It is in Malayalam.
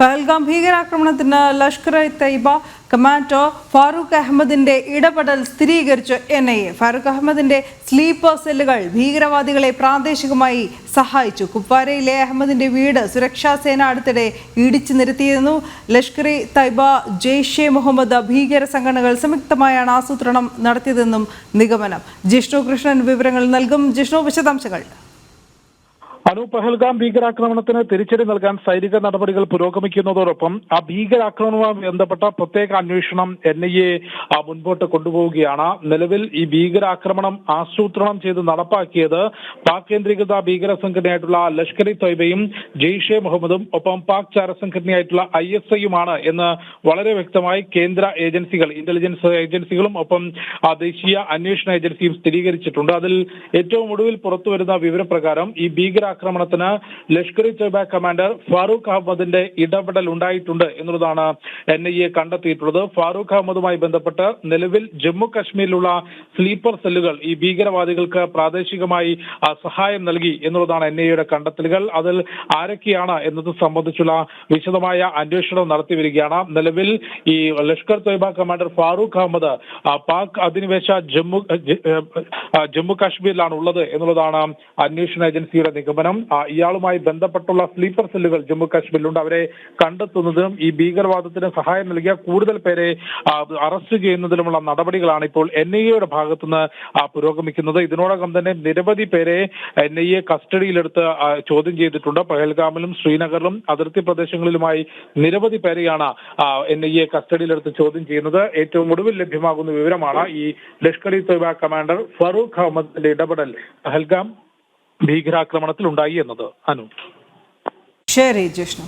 പഹൽഗാം ഭീകരാക്രമണത്തിന് ലഷ്കർ തൈബ കമാൻഡോ ഫാറൂഖ് അഹമ്മദിന്റെ ഇടപെടൽ സ്ഥിരീകരിച്ചു. എൻ ഐ എ ഫാറൂഖ് അഹമ്മദിന്റെ സ്ലീപ്പർ സെല്ലുകൾ ഭീകരവാദികളെ പ്രാദേശികമായി സഹായിച്ചു. കുപ്പാരയിലെ അഹമ്മദിന്റെ വീട് സുരക്ഷാ സേന അടുത്തിടെ ഇടിച്ചു നിരത്തിയിരുന്നു. ലഷ്കർ തൈബ ജെയ്ഷെ മുഹമ്മദ് ഭീകര സംഘടനകൾ സംയുക്തമായാണ് ആസൂത്രണം നടത്തിയതെന്നും നിഗമനം. ജിഷ്ണു കൃഷ്ണൻ വിവരങ്ങൾ നൽകും. ജിഷ്ണു വിശദാംശങ്ങൾ. അനു പഹൽഗാം ഭീകരാക്രമണത്തിന് തിരിച്ചടി നൽകാൻ സൈനിക നടപടികൾ പുരോഗമിക്കുന്നതോടൊപ്പം ആ ഭീകരാക്രമണവുമായി ബന്ധപ്പെട്ട പ്രത്യേക അന്വേഷണം എൻ ഐ എ മുൻപോട്ട് കൊണ്ടുപോവുകയാണ്. നിലവിൽ ഈ ഭീകരാക്രമണം ആസൂത്രണം ചെയ്ത് നടപ്പാക്കിയത് പാക് കേന്ദ്രീകൃത ഭീകര സംഘടനയായിട്ടുള്ള ലഷ്കർ ഇ തൊയ്ബയും ജെയ്ഷെ മുഹമ്മദും ഒപ്പം പാക് ചാരസംഘടനയായിട്ടുള്ള ഐ എസ് ഐയുമാണ് എന്ന് വളരെ വ്യക്തമായി കേന്ദ്ര ഏജൻസികൾ ഇന്റലിജൻസ് ഏജൻസികളും ഒപ്പം ദേശീയ അന്വേഷണ ഏജൻസിയും സ്ഥിരീകരിച്ചിട്ടുണ്ട്. അതിൽ ഏറ്റവും ഒടുവിൽ പുറത്തുവരുന്ന വിവരപ്രകാരം ഈ ഭീകരാക്രമണത്തിന് ലഷ്കർ ഇ തൊയ്ബ കമാൻഡർ ഫാറൂഖ് അഹമ്മദിന്റെ ഇടപെടൽ ഉണ്ടായിട്ടുണ്ട് എന്നുള്ളതാണ് എൻ ഐ എ കണ്ടെത്തിയിട്ടുള്ളത്. ഫാറൂഖ് അഹമ്മദുമായി ബന്ധപ്പെട്ട് നിലവിൽ ജമ്മു കാശ്മീരിലുള്ള സ്ലീപ്പർ സെല്ലുകൾ ഈ ഭീകരവാദികൾക്ക് പ്രാദേശികമായി സഹായം നൽകി എന്നുള്ളതാണ് എൻ ഐ എയുടെ കണ്ടെത്തലുകൾ. അതിൽ ആരൊക്കെയാണ് എന്നത് സംബന്ധിച്ചുള്ള വിശദമായ അന്വേഷണം നടത്തി വരികയാണ്. നിലവിൽ ഈ ലഷ്കർ തൊയ്ബ കമാൻഡർ ഫാറൂഖ് അഹമ്മദ് പാക് അധിനിവേശ ജമ്മു ജമ്മു കാശ്മീരിലാണ് ഉള്ളത് എന്നുള്ളതാണ് അന്വേഷണ ഏജൻസിയുടെ നിഗമനം. ആ, ഇയാളുമായി ബന്ധപ്പെട്ടുള്ള സ്ലീപ്പർ സെല്ലുകൾ ജമ്മു കാശ്മീരിലുണ്ട്. അവരെ കണ്ടെത്തുന്നതിനും ഈ ഭീകരവാദത്തിന് സഹായം നൽകിയ കൂടുതൽ പേരെ അറസ്റ്റ് ചെയ്യുന്നതിനുമുള്ള നടപടികളാണ് ഇപ്പോൾ എൻ ഐ എയുടെ ഭാഗത്തുനിന്ന് പുരോഗമിക്കുന്നത്. ഇതിനോടകം തന്നെ നിരവധി പേരെ എൻ ഐ എ കസ്റ്റഡിയിലെടുത്ത് ചോദ്യം ചെയ്തിട്ടുണ്ട്. പഹൽഗാമിലും ശ്രീനഗറിലും അതിർത്തി പ്രദേശങ്ങളിലുമായി നിരവധി പേരെയാണ് എൻ ഐ എ കസ്റ്റഡിയിലെടുത്ത് ചോദ്യം ചെയ്യുന്നത്. ഏറ്റവും ഒടുവിൽ ലഭ്യമാകുന്ന വിവരമാണ് ഈ ലഷ്കർ ഇ തൊയ്ബ കമാൻഡർ ഫറൂഖ് അഹമ്മദിന്റെ ഇടപെടൽ. പഹൽഗാം ഭീകരാക്രമണത്തിൽ ഉണ്ടായി എന്നത് അനു. ശരി ജിഷ്ണു